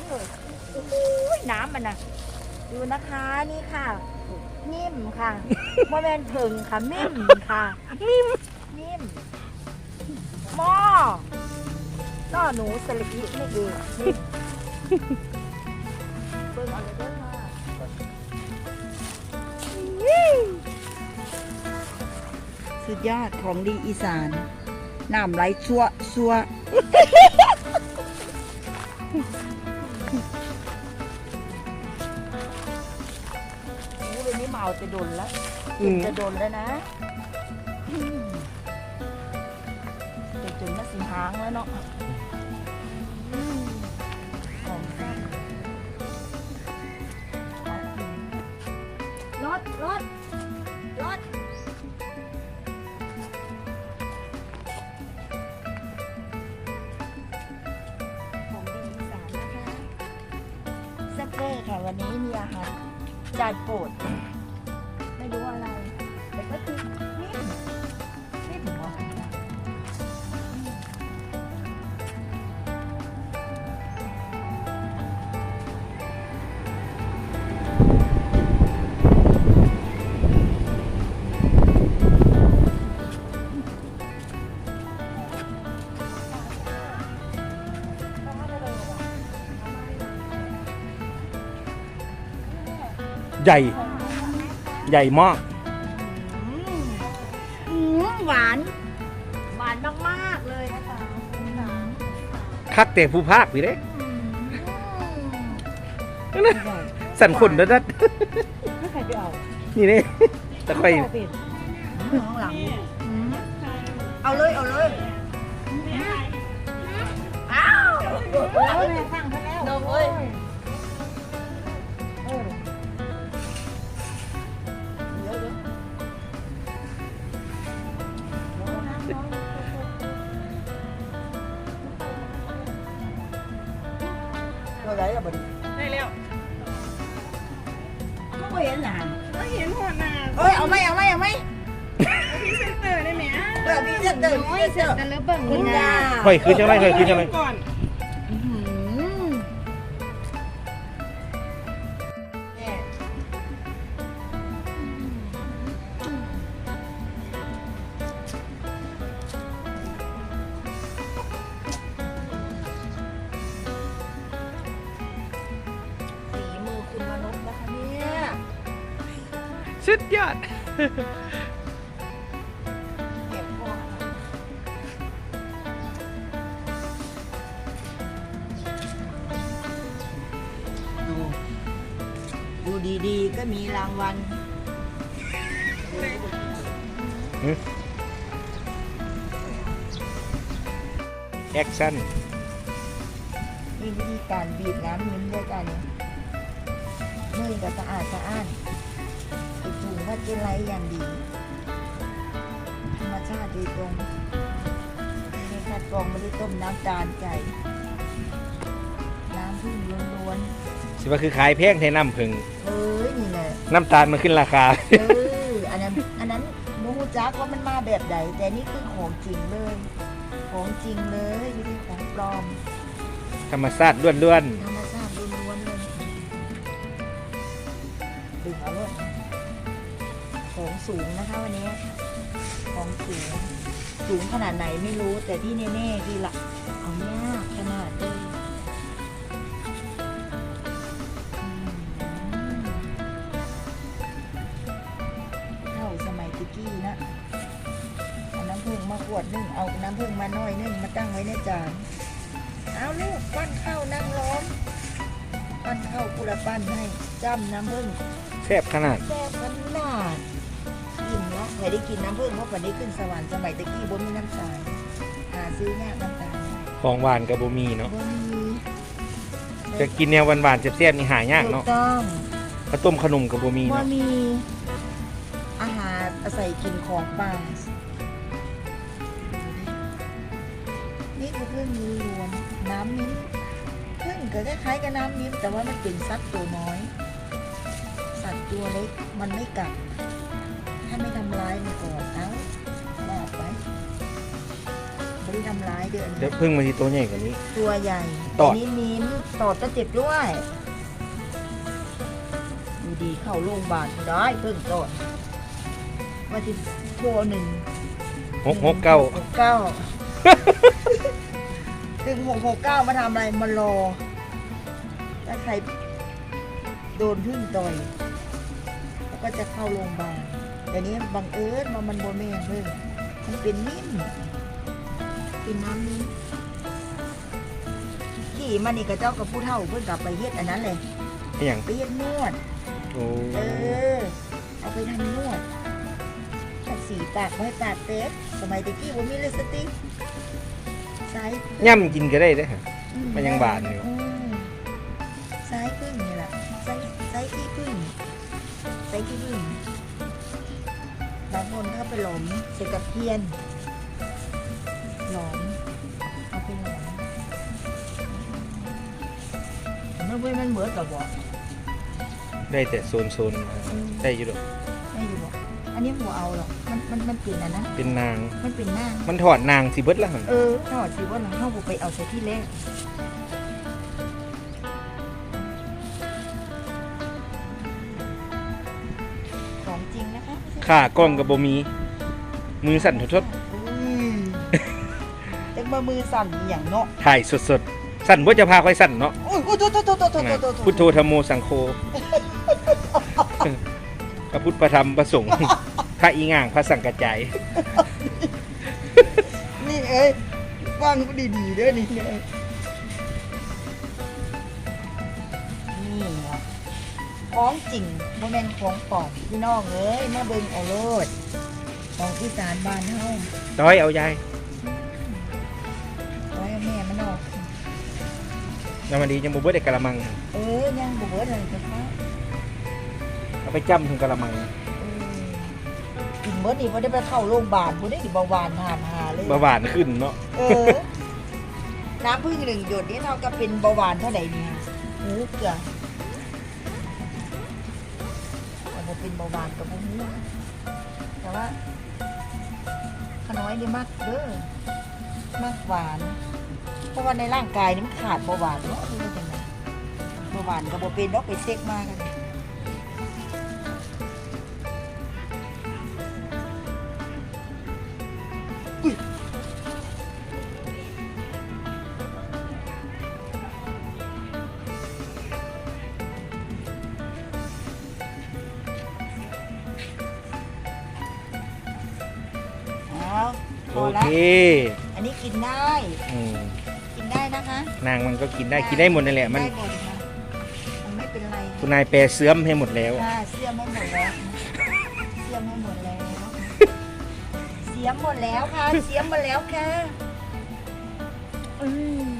นั้นเลยโอ้โหน้ำมันนะดูนะคะนี่ค่ะ นิ่มค่ะโมเมนถึงค่ะมิ่มค่ะ นิ่มนิ่มหม้อน่อหนูสลิดนี่เองนิ่มเบิ่งเอาเลยเด้อค่ะสุดยอดของดีอีสานน้ำไหลชัวชัว เดี๋ยวนี้เมาจะโดนแล้วอืม จะโดนแล้วนะอืมเดี๋ยวจนมาสีหางแล้วเนาะอืมหอมแซ่บรถรถรถของดีอีสานนะคะแซ่บเวอร์ค่ะวันนี้มีอาหารจานโปรด ใหญ่ ใหญ่มากอืมอืมหวาน หวานมากๆเลยนะคะคักแต่ผู้ภาคพี่เด้อืมสั่นคนนะนัดไม่ใครไปเอานี่เด้ตะไคร่เอาเป็นข้างหลังอืมเอาเลย เอาเลยอ้าว เอาเลยข้างไปแล้วนมเอ้ย เราได้กับบดีได้แล้วไม่เห็นหนาก็เห็นหัวหน้าเอ้ยเอาไหมเอาไหมเอาไหมพรีเซนเตอร์ได้ไหมเปิดพี่จะเดินพี่จะเดินแต่แล้วเบิ่งคุณยา ค่อยคือจังไรค่อยคือจังไรก่อน สุดยอดเก็บพวกดูดูดีๆ ก็มีรางวัลแอคชั่นมีวิธีการบีบน้ำมิ้นด้วยกันมือก็สะอาดสะอ้าน ติดถุงก็เจลไลอย่างดี ธรรมชาติโดยตรงไม่คัดกรองไม่ได้ต้มน้ำตาลใจ น้ำพึ่งล้วนสิว่าคือขายแพงแทนน้ำผึ้งๆเอ้ยนี่แหละ น้ำตาลมันขึ้นราคา เอออันนั้นอันนั้นโมฮูจักว่ามันมาแบบไหนแต่นี่คือของจริงเลย ของจริงเลยไม่ใช่ของปลอมธรรมชาติล้วนธรรมชาติล้วนๆเลยดึงเอาเลย ของสูงนะคะวันนี้ ของสูง สูงขนาดไหนไม่รู้แต่ที่แน่ๆคือละเอายากขนาดเลยอืมเท่าสมัยตะกี้นะเอาน้ำผึ้งมาขวดหนึงเอาน้ำผึ้งมาน้อยหนึงมาตั้งไว้ในจานเอาลูกปั้นข้าวนั่งร้อนปั้นข้าวกุละปั้นให้จ้ำน้ำผึ้งๆแซ่บขนาดแซ่บขนาดกินแล้วใคร ได้กินน้ำผึ้งเพราะวันนี้ขึ้นสวรรค์สมัยตะกี้บนมีน้ำตาลหาซื้อยากน้ำตาลของหวานกับบ่มีเนาะบนมีจะกินแนวหวานๆแซ่บๆนี่หายากถูเนาะกต้องข้าวต้มขนมกับบ่มีบ่เนาะมีอาหารอาศัยกินของป่านี่คือพึ่งมีรวมน้ำมิ้นพึ่งก็คล้ายๆกับน้ำมิ้นแต่ว่ามันเป็นสัตว์ตัวน้อย สัตว์ตัวเล็กมันไม่กัด ทำร้ายมันก่อนเอ้าบอกไปบไม่ได้ทำร้ายเดือนเดี๋ยวพึ่งมาที่ตัวใหญ่กว่านี้ ตัวใหญ่ตอด นนี้มิ้นตอดจะเจ็บด้วยดูดีเข้าโรงพยาบาลได้เพิ่งตอดว่าที่โทรหนึ่งหกหกเก้าหกเก้าถึงหกหกเก้ามาทำอะไรมารอถ้าใครโดนพึ่งต่อยก็จะเข้าโรงพยาบาลแต่นี้บังเอิญมามันโบแม่นเพิ่งมันเป็นนิ่ม เป็นน้ำนิ่มขี่มันนี่กับเจ้ากับผู้เฒ่าเพิ่งกลับไปเฮ็ดอันนั้นเลยเป็นอย่างไปเฮ็ดนวด โอ้เออ เอาไปทำนวดตัดสีปากไว้ปากเต๊กสมัยตะกี้ผมมีลิปสติกไซส์ย่ำกินก็ได้เด้อ อืมันยังบานอยู่อืมไซส์พึ่งนี่แหละไซส์ไซส์ขี้พึ่งไซส์ขี้พึ่งบางคนเขาไปหลอมใส่กับเทียน หลอมเอาไปหลอมมันเว้ยมันเหมือนกับบอกได้แต่โซนโซนได้อยู่ดอกไม่อยู่หรอกอันนี้หัวเอาหรอกมันมันมันเป็นอันนั้นเป็นนาง มันเป็นหน้า มันถอดนางสิเบิดละหั่นเออถอดสิว่าหลังเข้าไปเอาใส่ที่แรกของจริงนะคะไม่ใช่ขากล้องกับบ่มี มือสั่นทดอุ้ยจัง มามือสั่นอหย่างเนาะๆถ่ายสดๆ สั่นบ่จะพาค่อยสั่นเนาะอุ้ยอุ้ยโตโตโตโตโตนะโตโตพุทโธธรรมโมสังโฆพระพุทธพระธรรมพระสงฆ์พระอีง่างพระสังกัจจายนี่เอ้ยฟังดีๆเด้อนี่เอ้ยนี่เนาะของจริงโมเมนของปลอมพี่น้องเอ้ยมาเบิ่งเอาโลดของอีสานบ้านเฮาร้อยเอายาย น้ำมันดียังบ่เบิดได้กะละมัง เออยังบ่เบิดเลยจ้ะคะเอาไปจ้ำถึงกะละมังเออกินเบิดนี่บ่ได้ไปเข้าโรงพยาบาลบ่ได้สิเบาหวานหานหาเลย เบาหวานขึ้นเนาะเออ น้ำพึ่งหนึ่งหยดนี่เท่ากับเป็นเบาหวานเท่าไหร่เนี่ยโอ้เกลือแต่บ่เป็นเบาหวานกับบ่ฮู้นะแต่ว่าขน้อยนี่มากเด้อมากหวาน เพราะว่าในร่างกายนี่มันขาดเบาหวานเนาะนี่เป็นไงเบาหวานกับบ่เป็นดอกไปเซ็กมากกันเอาพโออละเค อันนี้กินได้ อืมกินได้ นะคะนางมันก็กินได้กินได้หมดนั่นแหละมัน ได้หมดค่ะมันไม่เป็นไรคุณนายแปรเสื่อมให้หมดแล้ว ค่ะเสียมให้หมดแล้วเสียมให้หมดแล้วเสียมหมดแล้วค่ะเสียมหมดแล้วค่ะอืม